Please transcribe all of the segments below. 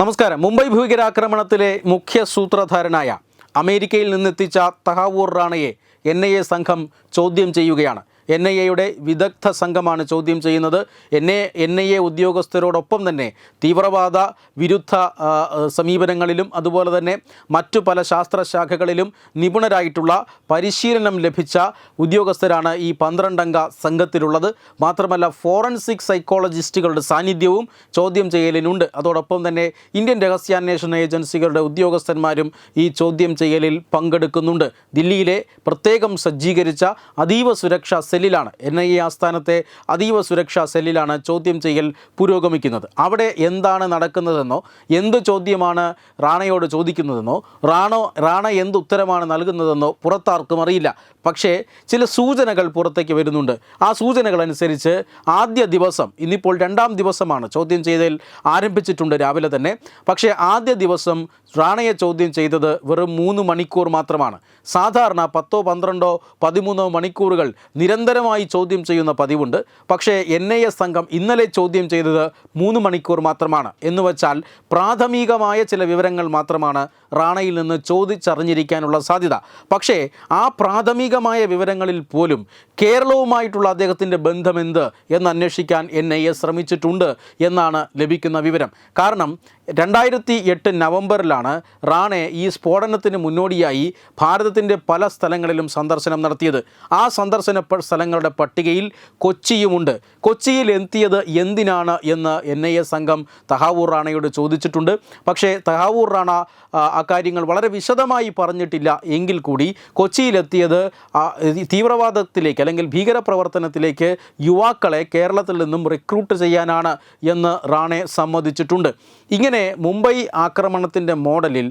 നമസ്കാരം. മുംബൈ ഭീകരാക്രമണത്തിലെ മുഖ്യ സൂത്രധാരനായ അമേരിക്കയിൽ നിന്നെത്തിച്ച തഹാവൂർ റാണയെ എൻ ഐ എ സംഘം ചോദ്യം ചെയ്യുകയാണ്. എൻ ഐ എയുടെ വിദഗ്ധ സംഘമാണ് ചോദ്യം ചെയ്യുന്നത്. N A N I A ഉദ്യോഗസ്ഥരോടൊപ്പം തന്നെ തീവ്രവാദ വിരുദ്ധ സമീപനങ്ങളിലും അതുപോലെ തന്നെ മറ്റു പല ശാസ്ത്രശാഖകളിലും നിപുണരായിട്ടുള്ള പരിശീലനം ലഭിച്ച ഉദ്യോഗസ്ഥരാണ് ഈ പന്ത്രണ്ടംഗ സംഘത്തിലുള്ളത്. മാത്രമല്ല ഫോറൻസിക് സൈക്കോളജിസ്റ്റുകളുടെ സാന്നിധ്യവും ചോദ്യം ചെയ്യലിനുണ്ട്. അതോടൊപ്പം തന്നെ ഇന്ത്യൻ രഹസ്യാന്വേഷണ ഏജൻസികളുടെ ഉദ്യോഗസ്ഥന്മാരും ഈ ചോദ്യം ചെയ്യലിൽ പങ്കെടുക്കുന്നുണ്ട്. ദില്ലിയിലെ പ്രത്യേകം സജ്ജീകരിച്ച അതീവ സുരക്ഷാ സെല്ലിലാണ്. എൻ ഐ എ ആസ്ഥാനത്തെ അതീവ സുരക്ഷാ സെല്ലിലാണ് ചോദ്യം ചെയ്യൽ പുരോഗമിക്കുന്നത്. അവിടെ എന്താണ് നടക്കുന്നതെന്നോ എന്ത് ചോദ്യമാണ് റാണയോട് ചോദിക്കുന്നതെന്നോ റാണോ റാണ എന്ത് ഉത്തരമാണ് നൽകുന്നതെന്നോ പുറത്താർക്കും അറിയില്ല. പക്ഷേ ചില സൂചനകൾ പുറത്തേക്ക് വരുന്നുണ്ട്. ആ സൂചനകൾ അനുസരിച്ച് ആദ്യ ദിവസം ഇന്നിപ്പോൾ രണ്ടാം ദിവസമാണ് ചോദ്യം ചെയ്തതിൽ ആരംഭിച്ചിട്ടുണ്ട് രാവിലെ തന്നെ. പക്ഷേ ആദ്യ ദിവസം റാണയെ ചോദ്യം ചെയ്തത് വെറും മൂന്ന് മണിക്കൂർ മാത്രമാണ്. സാധാരണ പത്തോ പന്ത്രണ്ടോ പതിമൂന്നോ മണിക്കൂറുകൾ നിരന്തരമായി ചോദ്യം ചെയ്യുന്ന പതിവുണ്ട്. പക്ഷേ എൻ ഐ എ സംഘം ഇന്നലെ ചോദ്യം ചെയ്തത് മൂന്ന് മണിക്കൂർ മാത്രമാണ്. എന്ന് വച്ചാൽ പ്രാഥമികമായ ചില വിവരങ്ങൾ മാത്രമാണ് റാണയിൽ നിന്ന് ചോദിച്ചറിഞ്ഞിരിക്കാനുള്ള സാധ്യത. പക്ഷേ ആ പ്രാഥമികമായ വിവരങ്ങളിൽ പോലും കേരളവുമായിട്ടുള്ള അദ്ദേഹത്തിന്റെ ബന്ധമെന്ത് എന്ന് അന്വേഷിക്കാൻ എൻ ഐ എ ശ്രമിച്ചിട്ടുണ്ട് എന്നാണ് ലഭിക്കുന്ന വിവരം. കാരണം രണ്ടായിരത്തി എട്ട് നവംബറിലാണ് റാണെ ഈ സ്ഫോടനത്തിന് മുന്നോടിയായി ഭാരതത്തിന്റെ പല സ്ഥലങ്ങളിലും സന്ദർശനം നടത്തിയത്. ആ സന്ദർശന സ്ഥലങ്ങളുടെ പട്ടികയിൽ കൊച്ചിയുമുണ്ട്. കൊച്ചിയിൽ എത്തിയത് എന്തിനാണ് എന്ന് എൻ ഐ എ സംഘം തഹാവൂർ റാണയോട് ചോദിച്ചിട്ടുണ്ട്. പക്ഷേ തഹാവൂർ റാണ അക്കാര്യങ്ങൾ വളരെ വിശദമായി പറഞ്ഞിട്ടില്ല. എങ്കിൽ കൂടി കൊച്ചിയിലെത്തിയത് തീവ്രവാദത്തിലേക്ക് അല്ലെങ്കിൽ ഭീകരപ്രവർത്തനത്തിലേക്ക് യുവാക്കളെ കേരളത്തിൽ നിന്നും റിക്രൂട്ട് ചെയ്യാനാണ് എന്ന് റാണെ സമ്മതിച്ചിട്ടുണ്ട്. ഇങ്ങനെ മുംബൈ ആക്രമണത്തിന്റെ മോഡലിൽ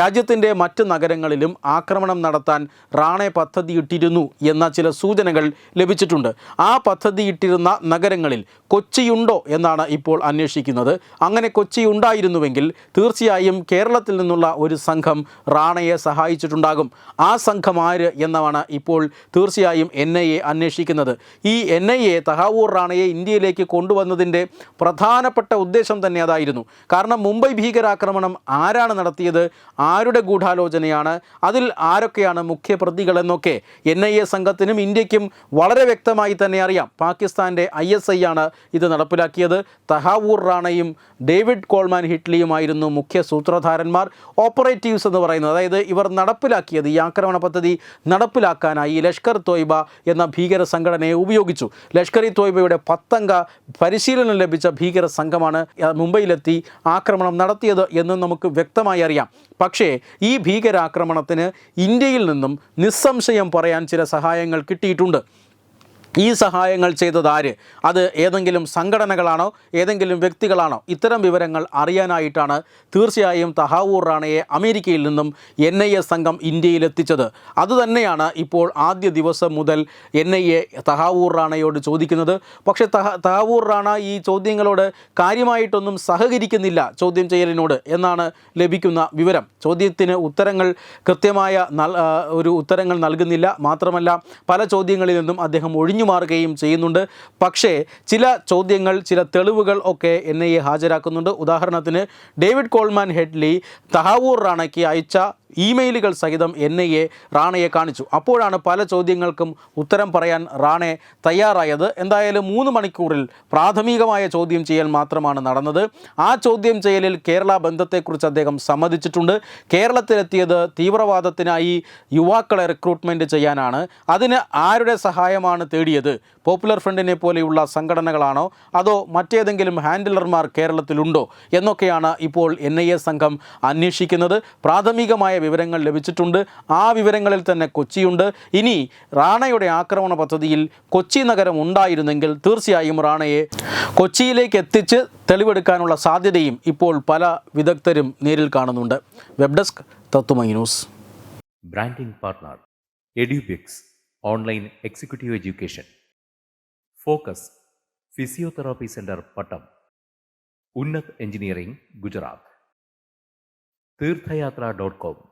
രാജ്യത്തിന്റെ മറ്റ് നഗരങ്ങളിലും ആക്രമണം നടത്താൻ റാണെ പദ്ധതിയിട്ടിരുന്നു എന്ന ചില സൂചനകൾ ലഭിച്ചിട്ടുണ്ട്. ആ പദ്ധതിയിട്ടിരുന്ന നഗരങ്ങളിൽ കൊച്ചിയുണ്ടോ എന്നാണ് ഇപ്പോൾ അന്വേഷിക്കുന്നത്. അങ്ങനെ കൊച്ചി ഉണ്ടായിരുന്നുവെങ്കിൽ തീർച്ചയായും കേരളത്തിൽ നിന്നുള്ള ഒരു സംഘം റാണയെ സഹായിച്ചിട്ടുണ്ടാകും. ആ സംഘം ആര് എന്നാണ് ഇപ്പോൾ തീർച്ചയായും എൻ ഐ എ അന്വേഷിക്കുന്നത്. ഈ എൻ ഐ എ തഹാവൂർ റാണയെ ഇന്ത്യയിലേക്ക് കൊണ്ടുവന്നതിന്റെ പ്രധാനപ്പെട്ട ഉദ്ദേശം തന്നെ അതായിരുന്നു. കാരണം മുംബൈ ഭീകരാക്രമണം ആരാണ് നടത്തിയത്? ആരുടെ ഗൂഢാലോചനയാണ്? അതിൽ ആരൊക്കെയാണ് മുഖ്യ പ്രതികളെന്നൊക്കെ എൻ ഐ എ സംഘത്തിനും ഇന്ത്യക്കും വളരെ വ്യക്തമായി തന്നെ അറിയാം. പാകിസ്ഥാന്റെ ഐ എസ് ഐ ആണ് ഇത് നടപ്പിലാക്കിയത്. തഹാവൂർ റാണയും ഡേവിഡ് കോൾമാൻ ഹിറ്റ്ലിയുമായിരുന്നു മുഖ്യ സൂത്രധാരന്മാർ ഓപ്പറേറ്റീവ്സ് എന്ന് പറയുന്നത്. അതായത് ഇവർ നടപ്പിലാക്കിയത് ഈ ആക്രമണ പദ്ധതി നടപ്പിലാക്കാനായി ലഷ്കർ തോയ്ബ എന്ന ഭീകര സംഘടനയെ ഉപയോഗിച്ചു. ലഷ്കർ ഇ തോയ്ബയുടെ പത്തംഗ പരിശീലനം ലഭിച്ച ഭീകര സംഘമാണ് മുംബൈയിലെത്തി ആക്രമണം നടത്തിയത് എന്ന് നമുക്ക് വ്യക്തമായി അറിയാം. പക്ഷേ ഈ ഭീകരാക്രമണത്തിന് ഇന്ത്യയിൽ നിന്നും നിസ്സംശയം പറയാൻ ചില സഹായങ്ങൾ കിട്ടിയിട്ടുണ്ട്. ഈ സഹായങ്ങൾ ചെയ്തത് ആര്? അത് ഏതെങ്കിലും സംഘടനകളാണോ? ഏതെങ്കിലും വ്യക്തികളാണോ? ഇത്തരം വിവരങ്ങൾ അറിയാനായിട്ടാണ് തീർച്ചയായും തഹാവൂർ റാണയെ അമേരിക്കയിൽ നിന്നും എൻ ഐ എ സംഘം ഇന്ത്യയിലെത്തിച്ചത് അതുതന്നെയാണ് ഇപ്പോൾ ആദ്യ ദിവസം മുതൽ എൻ ഐ എ തഹാവൂർ റാണയോട് ചോദിക്കുന്നത്. പക്ഷേ തഹ തഹാവൂർ റാണ ഈ ചോദ്യങ്ങളോട് കാര്യമായിട്ടൊന്നും സഹകരിക്കുന്നില്ല ചോദ്യം ചെയ്യലിനോട് എന്നാണ് ലഭിക്കുന്ന വിവരം. ചോദ്യത്തിന് ഉത്തരങ്ങൾ കൃത്യമായ ഒരു ഉത്തരങ്ങൾ നൽകുന്നില്ല. മാത്രമല്ല പല ചോദ്യങ്ങളിൽ നിന്നും അദ്ദേഹം ഒഴിഞ്ഞു മാറുകയും ചെയ്യുന്നുണ്ട്. പക്ഷേ ചില ചോദ്യങ്ങൾ ചില തെളിവുകൾ ഒക്കെ എൻ ഐ എ ഹാജരാക്കുന്നുണ്ട്. ഉദാഹരണത്തിന് ഡേവിഡ് കോൾമാൻ ഹെഡ്ലി തഹാവൂർ റാണയ്ക്ക് അയച്ച ഇമെയിലുകൾ സഹിതം എൻ ഐ എ റാണയെ കാണിച്ചു. അപ്പോഴാണ് പല ചോദ്യങ്ങൾക്കും ഉത്തരം പറയാൻ റാണെ തയ്യാറായത്. എന്തായാലും മൂന്ന് മണിക്കൂറിൽ പ്രാഥമികമായ ചോദ്യം ചെയ്യൽ മാത്രമാണ് നടന്നത്. ആ ചോദ്യം ചെയ്യലിൽ കേരള ബന്ധത്തെക്കുറിച്ച് അദ്ദേഹം സമ്മതിച്ചിട്ടുണ്ട്. കേരളത്തിലെത്തിയത് തീവ്രവാദത്തിനായി യുവാക്കളെ റിക്രൂട്ട്മെന്റ് ചെയ്യാനാണ്. അതിന് ആരുടെ സഹായമാണ് തേടിയത്? പോപ്പുലർ ഫ്രണ്ടിനെ പോലെയുള്ള സംഘടനകളാണോ? അതോ മറ്റേതെങ്കിലും ഹാൻഡിലർമാർ കേരളത്തിലുണ്ടോ? എന്നൊക്കെയാണ് ഇപ്പോൾ എൻ സംഘം അന്വേഷിക്കുന്നത്. പ്രാഥമികമായ വിവരങ്ങൾ ലഭിച്ചിട്ടുണ്ട്. ആ വിവരങ്ങളിൽ തന്നെ കൊച്ചിയുണ്ട്. ഇനി റാണയുടെ ആക്രമണ പദ്ധതിയിൽ കൊച്ചി നഗരം ഉണ്ടായിരുന്നെങ്കിൽ തീർച്ചയായും റാണയെ കൊച്ചിയിലേക്ക് എത്തിച്ച് തെളിവെടുക്കാനുള്ള സാധ്യതയും ഇപ്പോൾ പല വിദഗ്ധരും നേരിൽ കാണുന്നുണ്ട്. Web desk Tatwamayi news. Branding partner Edubix online executive education. Focus physiotherapy centre Pattom. Unnat engineering Gujarat. Theerthayathra dot com.